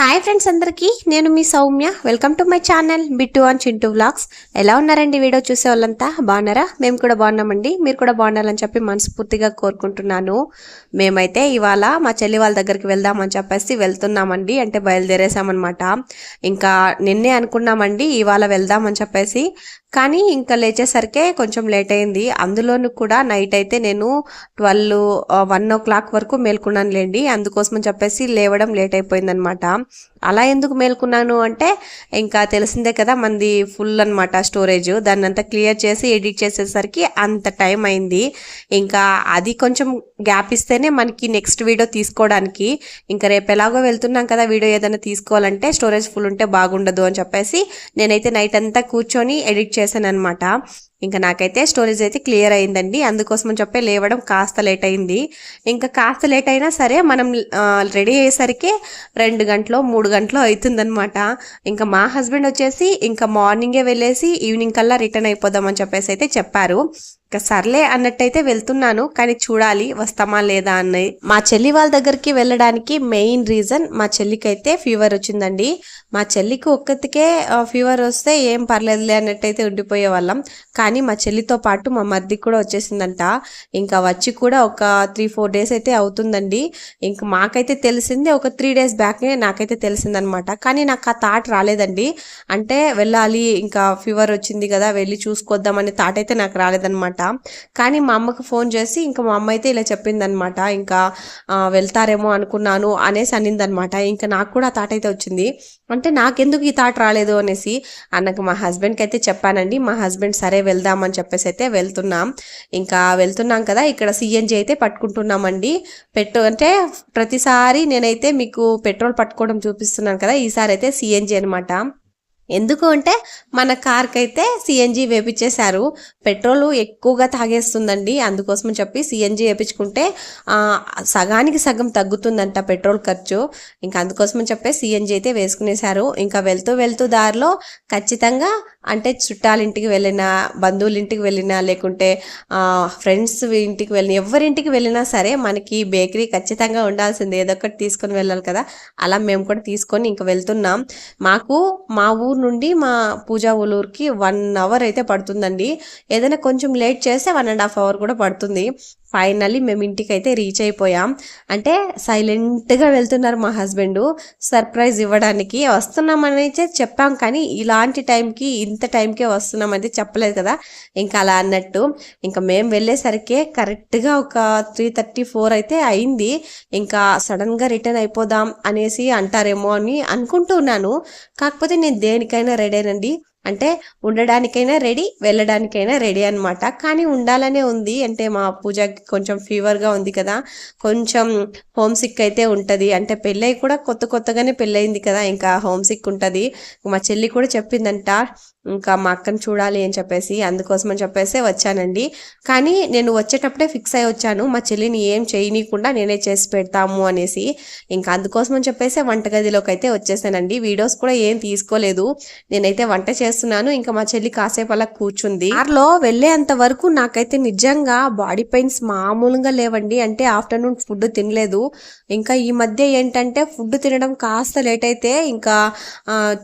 Hi friends అందరికీ నేను మీ Soumya. Welcome to my channel Bittu and Chintu vlogs ఎలా ఉన్నారండి వీడియో చూసే వాళ్ళంతా బాగున్నారా? మేము కూడా బాగున్నామండి. మీరు కూడా బాగుండాలని చెప్పి మనస్ఫూర్తిగా కోరుకుంటున్నాను. మేమైతే ఇవాళ మా చెల్లి వాళ్ళ దగ్గరికి వెళ్దామని చెప్పేసి వెళ్తున్నామండి. అంటే బయలుదేరేసామన్నమాట ఇంకా నిన్నే అనుకున్నామండి ఇవాళ వెళ్దామని చెప్పేసి. కానీ ఇంకా లేచేసరికే కొంచెం లేట్ అయింది. అందులోనూ కూడా నైట్ అయితే నేను ట్వెల్వ్ వన్ ఓ క్లాక్ వరకు మేల్కున్నాను లేండి అందుకోసమని చెప్పేసి లేవడం లేట్ అయిపోయిందనమాట అలా ఎందుకు మేల్కున్నాను అంటే ఇంకా తెలిసిందే కదా మంది ఫుల్ అనమాట స్టోరేజ్. దాన్ని అంతా క్లియర్ చేసి ఎడిట్ చేసేసరికి అంత టైం అయింది. ఇంకా అది కొంచెం గ్యాప్ ఇస్తేనే మనకి నెక్స్ట్ వీడియో తీసుకోవడానికి. ఇంకా రేపు ఎలాగో వెళ్తున్నాం కదా వీడియో ఏదైనా తీసుకోవాలంటే స్టోరేజ్ ఫుల్ ఉంటే బాగుండదు అని చెప్పేసి నేనైతే నైట్ అంతా కూర్చొని ఎడిట్ చేశాను అనమాట ఇంకా నాకైతే స్టోరేజ్ అయితే క్లియర్ అయిందండి. అందుకోసం అని చెప్పే లేవడం కాస్త లేట్ అయింది. ఇంకా కాస్త లేట్ అయినా సరే మనం రెడీ అయ్యేసరికి రెండు గంటలో మూడు గంటలు అవుతుందనమాట ఇంకా మా హస్బెండ్ వచ్చేసి ఇంకా మార్నింగే వెళ్ళేసి ఈవినింగ్ కల్లా రిటర్న్ అయిపోదామని చెప్పేసి అయితే చెప్పారు. ఇంకా సర్లే అన్నట్టయితే వెళ్తున్నాను కానీ చూడాలి వస్తామా లేదా అన్నది. మా చెల్లి వాళ్ళ దగ్గరికి వెళ్ళడానికి మెయిన్ రీజన్ మా చెల్లికైతే ఫీవర్ వచ్చిందండి. మా చెల్లికి ఒక్కతికే ఫీవర్ వస్తే ఏం పర్లేదులే అన్నట్టయితే ఉండిపోయే వాళ్ళం. కానీ మా చెల్లితో పాటు మా మర్దికి కూడా వచ్చేసిందంట. ఇంకా వచ్చి కూడా ఒక త్రీ ఫోర్ డేస్ అయితే అవుతుందండి. ఇంక మాకైతే తెలిసింది ఒక త్రీ డేస్ బ్యాక్నే నాకైతే తెలిసిందనమాట. కానీ నాకు ఆ థాట్ రాలేదండి. అంటే వెళ్ళాలి ఇంకా ఫీవర్ వచ్చింది కదా వెళ్ళి చూసుకొద్దామనే థాట్ అయితే నాకు రాలేదనమాట. కానీ మా అమ్మకు ఫోన్ చేసి ఇంకా మా అమ్మ అయితే ఇలా చెప్పిందనమాట ఇంకా వెళ్తారేమో అనుకున్నాను అనేసి అనిందనమాట ఇంకా నాకు కూడా థాట్ అయితే వచ్చింది. అంటే నాకెందుకు ఈ థాట్ రాలేదు అనేసి అన్నకు మా హస్బెండ్కి అయితే చెప్పానండి. మా హస్బెండ్ సరే వెళ్దామని చెప్పేసి అయితే వెళ్తున్నాం. ఇంకా వెళ్తున్నాం కదా ఇక్కడ సిఎన్జి అయితే పట్టుకుంటున్నామండి. పెట్రో అంటే ప్రతిసారి నేనైతే మీకు పెట్రోల్ పట్టుకోవడం చూపిస్తున్నాను కదా ఈసారి అయితే సిఎన్జి అనమాట ఎందుకు అంటే మన కార్కి అయితే సిఎన్జి వేపించేశారు పెట్రోల్ ఎక్కువగా తాగేస్తుందండి. అందుకోసం చెప్పి సిఎన్జి వేపించుకుంటే సగానికి సగం తగ్గుతుందంట పెట్రోల్ ఖర్చు. ఇంకా అందుకోసం చెప్పి సిఎన్జి అయితే వేసుకునేశారు. ఇంకా వెళ్తూ వెళ్తూ దారిలో ఖచ్చితంగా అంటే చుట్టాలింటికి వెళ్ళినా బంధువుల ఇంటికి వెళ్ళినా లేకుంటే ఫ్రెండ్స్ ఇంటికి వెళ్ళిన ఎవరింటికి వెళ్ళినా సరే మనకి బేకరీ ఖచ్చితంగా ఉండాల్సింది. ఏదో ఒకటి తీసుకొని వెళ్ళాలి కదా. అలా మేము కూడా తీసుకొని ఇంకా వెళ్తున్నాం. మాకు మా ఊరు నుండి మా పూజా ఊలూరుకి వన్ అవర్ అయితే పడుతుందండి. ఏదైనా కొంచెం లేట్ చేస్తే వన్ అండ్ హాఫ్ అవర్ కూడా పడుతుంది. ఫైనల్లీ మేము ఇంటికి అయితే రీచ్ అయిపోయాం. అంటే సైలెంట్గా వెళ్తున్నారు మా హస్బెండ్ సర్ప్రైజ్ ఇవ్వడానికి వస్తున్నామని చెప్పాం. కానీ ఇలాంటి టైంకి ఇంత టైంకే వస్తున్నామని చెప్పలేదు కదా. ఇంకా అలా అన్నట్టు ఇంకా మేము వెళ్ళేసరికి కరెక్ట్గా ఒక త్రీ థర్టీ ఫోర్ అయితే అయింది. ఇంకా సడన్గా రిటర్న్ అయిపోదాం అనేసి అంటారేమో అని అనుకుంటున్నాను. కాకపోతే నేను దేనికైనా రెడీ అండి అంటే ఉండడానికైనా రెడీ వెళ్ళడానికైనా రెడీ అనమాట కానీ ఉండాలనే ఉంది. అంటే మా పూజకి కొంచెం ఫీవర్గా ఉంది కదా. కొంచెం హోమ్ సిక్ అయితే ఉంటుంది. అంటే పెళ్ళై కూడా కొత్త కొత్తగానే పెళ్ళయింది కదా. ఇంకా హోమ్ సిక్ ఉంటుంది. మా చెల్లి కూడా చెప్పిందంట ఇంకా మా అక్కని చూడాలి అని చెప్పేసి అందుకోసం అని చెప్పేసి వచ్చానండి. కానీ నేను వచ్చేటప్పుడే ఫిక్స్ అయి వచ్చాను మా చెల్లిని ఏం చేయనీయకుండా నేనే చేసి పెడతాము అనేసి. ఇంకా అందుకోసం అని చెప్పేసి వంటగదిలోకి అయితే వచ్చేసానండి. వీడియోస్ కూడా ఏం తీసుకోలేదు. నేనైతే వంట చేస్తున్నాను ఇంకా మా చెల్లి కాసేపు అలా కూర్చుంది. కార్లో వెళ్ళేంత వరకు నాకైతే నిజంగా బాడీ పెయిన్స్ మామూలుగా లేవండి. అంటే ఆఫ్టర్నూన్ ఫుడ్ తినలేదు. ఇంకా ఈ మధ్య ఏంటంటే ఫుడ్ తినడం కాస్త లేట్ అయితే ఇంకా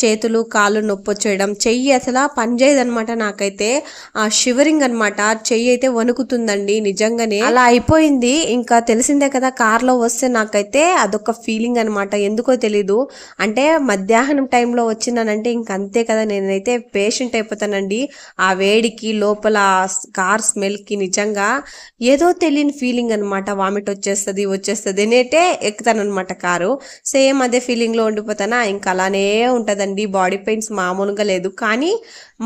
చేతులు కాళ్ళు నొప్పి వచ్చేయడం చెయ్యి అసలు పనిచేయదనమాట నాకైతే. ఆ షివరింగ్ అనమాట చెయ్యి అయితే వణుకుతుందండి నిజంగానే. అలా అయిపోయింది. ఇంకా తెలిసిందే కదా కార్లో వస్తే నాకైతే అదొక ఫీలింగ్ అనమాట ఎందుకో తెలీదు. అంటే మధ్యాహ్నం టైంలో వచ్చినానంటే ఇంక అంతే కదా నేనైతే పేషెంట్ అయిపోతానండి. ఆ వేడికి లోపల కార్ స్మెల్కి నిజంగా ఏదో తెలియని ఫీలింగ్ అనమాట వామిట్ వచ్చేస్తుంది వచ్చేస్తుంది. నేటే ఎక్కుతానమాట కారు. సేమ్ అదే ఫీలింగ్లో ఉండిపోతానా. ఇంకా అలానే ఉంటుందండి. బాడీ పెయిన్స్ మామూలుగా లేదు. కానీ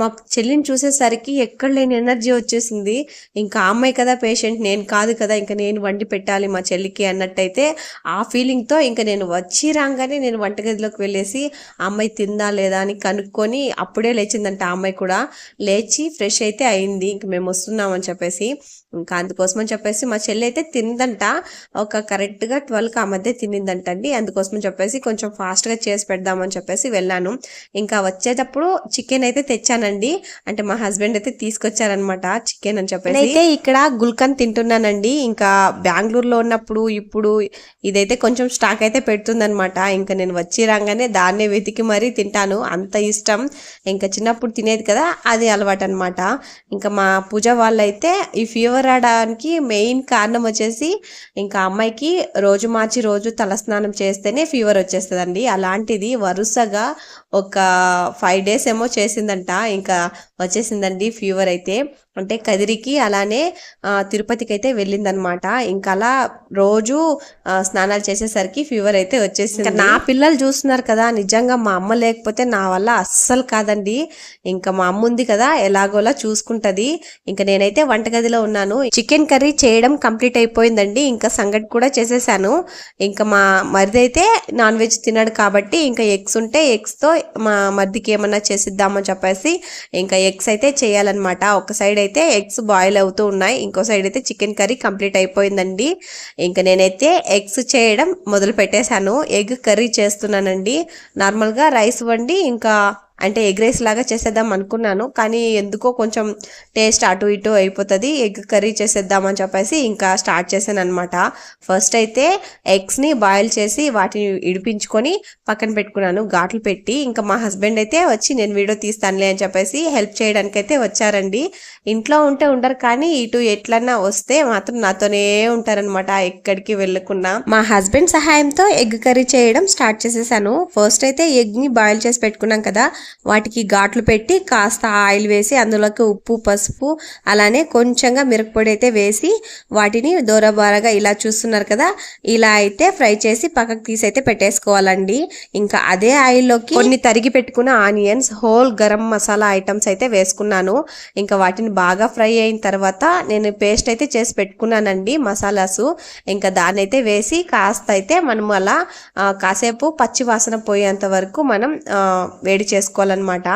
మా చెల్లిని చూసేసరికి ఎక్కడ లేని ఎనర్జీ వచ్చేసింది. ఇంకా అమ్మాయి కదా పేషెంట్ నేను కాదు కదా ఇంకా నేను వండి పెట్టాలి మా చెల్లికి అన్నట్టయితే ఆ ఫీలింగ్తో ఇంకా నేను వచ్చి రాగానే నేను వంటగదిలోకి వెళ్ళేసి అమ్మాయి తిందా లేదా అని కనుక్కొని అప్పుడే లేచిందంట ఆ అమ్మాయి కూడా. లేచి ఫ్రెష్ అయితే అయింది ఇంక మేము వస్తున్నాం అని చెప్పేసి. ఇంకా అందుకోసం అని చెప్పేసి మా చెల్లి అయితే తిందంట. ఒక కరెక్ట్గా ట్వెల్వ్కి ఆ మధ్య తినిందంట అండి అందుకోసం చెప్పేసి కొంచెం ఫాస్ట్గా చేసి పెడదామని చెప్పేసి వెళ్ళాను. ఇంకా వచ్చేటప్పుడు చికెన్ అయితే అయితే తెచ్చానండి. అంటే మా హస్బెండ్ అయితే తీసుకొచ్చారనమాట చికెన్ అని చెప్పేసి. అయితే ఇక్కడ గుల్కన్ తింటున్నానండి. ఇంకా బెంగళూరులో ఉన్నప్పుడు ఇప్పుడు ఇదైతే కొంచెం స్టాక్ అయితే పెడుతుందనమాట ఇంకా నేను వచ్చి రాగానే దాన్నే వెతికి మరీ తింటాను. అంత ఇష్టం. ఇంకా చిన్నప్పుడు తినేది కదా అది అలవాటు అనమాట ఇంకా మా పూజ వాళ్ళైతే ఈ ఫీవర్ రావడానికి మెయిన్ కారణం వచ్చేసి ఇంకా అమ్మాయికి రోజు మార్చి రోజు తలస్నానం చేస్తేనే ఫీవర్ వచ్చేస్తుందండి. అలాంటిది వరుసగా ఒక ఫైవ్ డేస్ ఏమో చేసిందంట ఇంకా వచ్చేసిందండి ఫీవర్ అయితే. అంటే కదిరికి అలానే తిరుపతికి అయితే వెళ్ళిందనమాట. ఇంకా అలా రోజు స్నానాలు చేసేసరికి ఫీవర్ అయితే వచ్చేసింది. ఇంకా నా పిల్లలు చూస్తున్నారు కదా నిజంగా మా అమ్మ లేకపోతే నా వల్ల అస్సలు కాదండి. ఇంకా మా అమ్మ ఉంది కదా ఎలాగోలా చూసుకుంటది. ఇంకా నేనైతే వంటగదిలో ఉన్నాను. చికెన్ కర్రీ చేయడం కంప్లీట్ అయిపోయిందండి. ఇంకా సంగటి కూడా చేసేసాను. ఇంకా మా మరిది అయితే నాన్ వెజ్ తిన్నాడు కాబట్టి ఇంకా ఎగ్స్ ఉంటే ఎగ్స్తో మా మరిదికి ఏమన్నా చేసిద్దామని చెప్పేసి ఇంకా ఎగ్స్ అయితే చేయాలన్నమాట. ఒక సైడ్ అయితే ఎగ్స్ బాయిల్ అవుతూ ఉన్నాయి. ఇంకో సైడ్ అయితే చికెన్ కర్రీ కంప్లీట్ అయిపోయిందండి. ఇంకా నేనైతే ఎగ్స్ చేయడం మొదలు పెట్టేశాను ఎగ్ కర్రీ చేస్తున్నానండి. నార్మల్గా రైస్ వండి ఇంకా అంటే ఎగ్ రైస్ లాగా చేసేద్దాం అనుకున్నాను కానీ ఎందుకో కొంచెం టేస్ట్ అటు ఇటు అయిపోతుంది. ఎగ్ కర్రీ చేసేద్దామని చెప్పేసి ఇంకా స్టార్ట్ చేశాను అనమాట ఫస్ట్ అయితే ఎగ్స్ని బాయిల్ చేసి వాటిని ఇడిపించుకొని పక్కన పెట్టుకున్నాను ఘాట్లు పెట్టి. ఇంకా మా హస్బెండ్ అయితే వచ్చి నేను వీడియో తీస్తానులే అని చెప్పేసి హెల్ప్ చేయడానికైతే వచ్చారండి. ఇంట్లో ఉంటే ఉండరు కానీ ఇటు ఎట్లన్నా వస్తే మాత్రం నాతోనే ఉంటారనమాట ఎక్కడికి వెళ్ళకుండా. మా హస్బెండ్ సహాయంతో ఎగ్ కర్రీ చేయడం స్టార్ట్ చేసేసాను. ఫస్ట్ అయితే ఎగ్ని బాయిల్ చేసి పెట్టుకున్నాం కదా వాటికి ఘాట్లు పెట్టి కాస్త ఆయిల్ వేసి అందులోకి ఉప్పు పసుపు అలానే కొంచెంగా మిరపపొడి అయితే వేసి వాటిని దూరబారగా ఇలా చూస్తున్నారు కదా ఇలా అయితే ఫ్రై చేసి పక్కకు తీసి అయితే పెట్టేసుకోవాలండి. ఇంకా అదే ఆయిల్లోకి కొన్ని తరిగి పెట్టుకున్న onions whole garam masala items అయితే వేసుకున్నాను. ఇంకా వాటిని బాగా ఫ్రై అయిన తర్వాత నేను పేస్ట్ అయితే చేసి పెట్టుకున్నానండి మసాలాసు. ఇంకా దాన్ని అయితే వేసి కాస్త అయితే మనం అలా కాసేపు పచ్చి వాసన పోయేంత వరకు మనం వేడి చేసుకోవాలి. చేసుకోవాలన్నమాట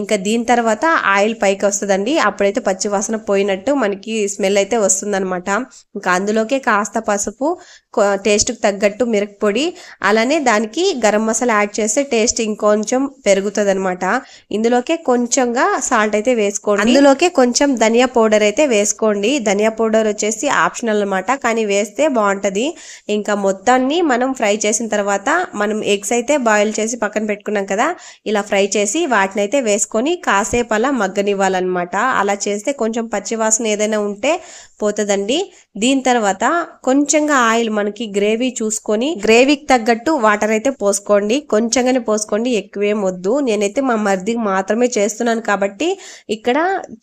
ఇంకా దీని తర్వాత ఆయిల్ పైకి వస్తుందండి. అప్పుడైతే పచ్చి వాసన పోయినట్టు మనకి స్మెల్ అయితే వస్తుందన్నమాట. ఇంకా అందులోకే కాస్త పసుపు టేస్ట్కి తగ్గట్టు మిరపపొడి అలానే దానికి గరం మసాలా యాడ్ చేస్తే టేస్ట్ ఇంకొంచెం పెరుగుతుంది అనమాట ఇందులోకే కొంచెంగా సాల్ట్ అయితే వేసుకోండి. అందులోకే కొంచెం ధనియా పౌడర్ అయితే వేసుకోండి. ధనియా పౌడర్ వచ్చేసి ఆప్షనల్ అనమాట కానీ వేస్తే బాగుంటుంది. ఇంకా మొత్తాన్ని మనం ఫ్రై చేసిన తర్వాత మనం ఎగ్స్ అయితే బాయిల్ చేసి పక్కన పెట్టుకున్నాం కదా ఇలా ఫ్రై చేసి వాటిని అయితే వేసుకొని కాసేపు అలా మగ్గనివ్వాలన్నమాట. అలా చేస్తే కొంచెం పచ్చివాసన ఏదైనా ఉంటే పోతుందండి. దీని తర్వాత కొంచెంగా ఆయిల్ మనకి గ్రేవీ చూసుకొని గ్రేవీకి తగ్గట్టు వాటర్ అయితే పోసుకోండి. కొంచెంగానే పోసుకోండి ఎక్కువేం వద్దు. నేనైతే మా మరిదికి మాత్రమే చేస్తున్నాను కాబట్టి ఇక్కడ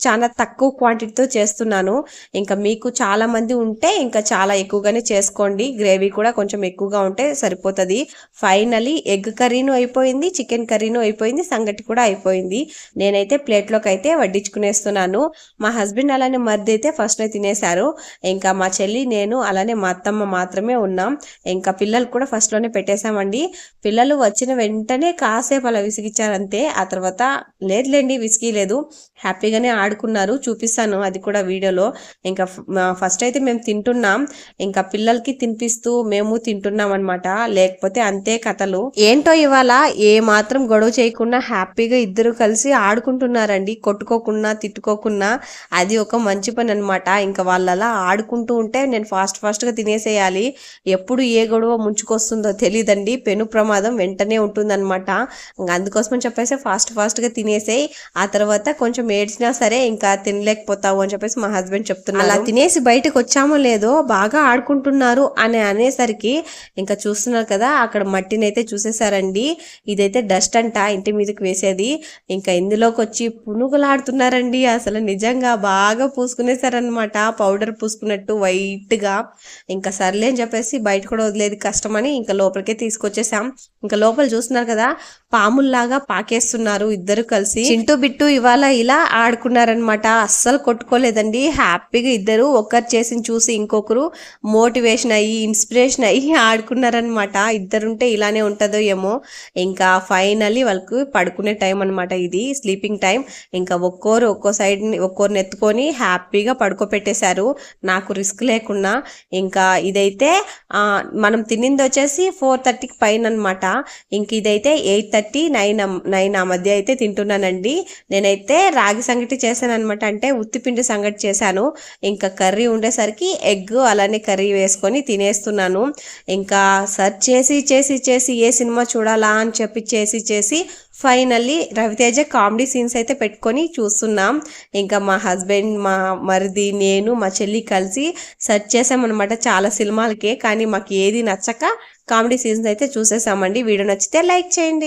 చాలా తక్కువ క్వాంటిటీతో చేస్తున్నాను. ఇంకా మీకు చాలా మంది ఉంటే ఇంకా చాలా ఎక్కువగానే చేసుకోండి. గ్రేవీ కూడా కొంచెం ఎక్కువగా ఉంటే సరిపోతుంది. ఫైనలీ ఎగ్ కర్రీను అయిపోయింది చికెన్ కర్రీను అయిపోయింది సంగటి కూడా అయిపోయింది. నేనైతే ప్లేట్లోకి అయితే వడ్డించుకునేస్తున్నాను. మా హస్బెండ్ అలానే మరిది అయితే ఫస్ట్ తినేశారు ఇంకా మా చెల్లి నేను అలానే మా అత్తమ్మ మాత్రమే ఉన్నాం. ఇంకా పిల్లలు కూడా ఫస్ట్లోనే పెట్టేశామండి. పిల్లలు వచ్చిన వెంటనే కాసేపు అలా విసిగిచ్చారంతే. ఆ తర్వాత లేదులేండి విసిగిలేదు. హ్యాపీగానే ఆడుకున్నారు. చూపిస్తాను అది కూడా వీడియోలో. ఇంకా ఫస్ట్ అయితే మేము తింటున్నాం. ఇంకా పిల్లలకి తినిపిస్తూ మేము తింటున్నాం అనమాట లేకపోతే అంతే కథలు. ఏంటో ఇవాళ ఏ మాత్రం గొడవ చేయకుండా హ్యాపీగా ఇద్దరు కలిసి ఆడుకుంటున్నారండి. కొట్టుకోకుండా తిట్టుకోకుండా అది ఒక మంచి పని అనమాట ఇంకా వాళ్ళలా ఆడుకుంటూ ఉంటే నేను ఫాస్ట్ ఫాస్ట్గా తినేసేయాలి. ఎప్పుడు ఏ గొడవ ముంచుకొస్తుందో తెలియదండి పెను ప్రమాదం వెంటనే ఉంటుందన్నమాట. ఇంకా అందుకోసం చెప్పేసి ఫాస్ట్ ఫాస్ట్గా తినేసేయి ఆ తర్వాత కొంచెం ఏడ్చినా సరే ఇంకా తినలేకపోతావు అని చెప్పేసి మా హస్బెండ్ చెప్తున్నారు. అలా తినేసి బయటకు వచ్చామో లేదో బాగా ఆడుకుంటున్నారు అని అనేసరికి ఇంకా చూస్తున్నారు కదా అక్కడ మట్టిని అయితే చూసేసారండి. ఇదైతే డస్ట్ అంట ఇంటి మీదకి వేసేది. ఇంకా ఇందులోకి వచ్చి పునుగులాడుతున్నారండి. అసలు నిజంగా బాగా పూసుకునేసారనమాట పౌడర్ పూసుకున్నట్టు వైట్గా ఇంకా సర్లే అని చెప్పేసి బయట కూడా వదిలేదు కష్టమని ఇంకా లోపలికే తీసుకొచ్చేసాం. ఇంకా లోపల చూస్తున్నారు కదా పాముల్లాగా పాకేస్తున్నారు ఇద్దరు కలిసి. చింటూ బిట్టు ఇవాళ ఇలా ఆడుకున్నారనమాట అస్సలు కొట్టుకోలేదండి. హ్యాపీగా ఇద్దరు ఒకరు చేసి చూసి ఇంకొకరు మోటివేషన్ అయ్యి ఇన్స్పిరేషన్ అయ్యి ఆడుకున్నారనమాట ఇద్దరుంటే ఇలానే ఉంటుందో ఏమో. ఇంకా ఫైనల్లీ వాళ్ళకు పడుకునే టైం అనమాట ఇది స్లీపింగ్ టైం. ఇంకా ఒక్కోరు ఒక్కో సైడ్ ఒక్కోరిని ఎత్తుకొని హ్యాపీగా పడుకోపెట్టేశారు నాకు రిస్క్ లేకుండా ఇంకా ఇదైతే మనం తినింది వచ్చేసి ఫోర్ థర్టీకి పైన అనమాట ఇంక ఇదైతే ఎయిట్ థర్టీ నైన్ నైన్ ఆ మధ్య అయితే తింటున్నానండి. నేనైతే రాగి సంగటి చేశాను అనమాట అంటే ఉత్తిపిండి సంగటి చేశాను. ఇంకా కర్రీ ఉండేసరికి ఎగ్ అలానే కర్రీ వేసుకొని తినేస్తున్నాను. ఇంకా సర్చ్ చేసి చేసి చేసి ఏ సినిమా చూడాలా అని చెప్పి చేసి చేసి ఫైనల్లీ రవితేజ కామెడీ సీన్స్ అయితే పెట్టుకొని చూస్తున్నాం. ఇంకా మా హస్బెండ్ మా మరిది నేను మా చెల్లి కలిసి సెర్చ్ చేసామన్నమాట చాలా సినిమాలకే. కానీ మాకు ఏది నచ్చక కామెడీ సీన్స్ అయితే చూసేసామండి. వీడియో నచ్చితే లైక్ చేయండి.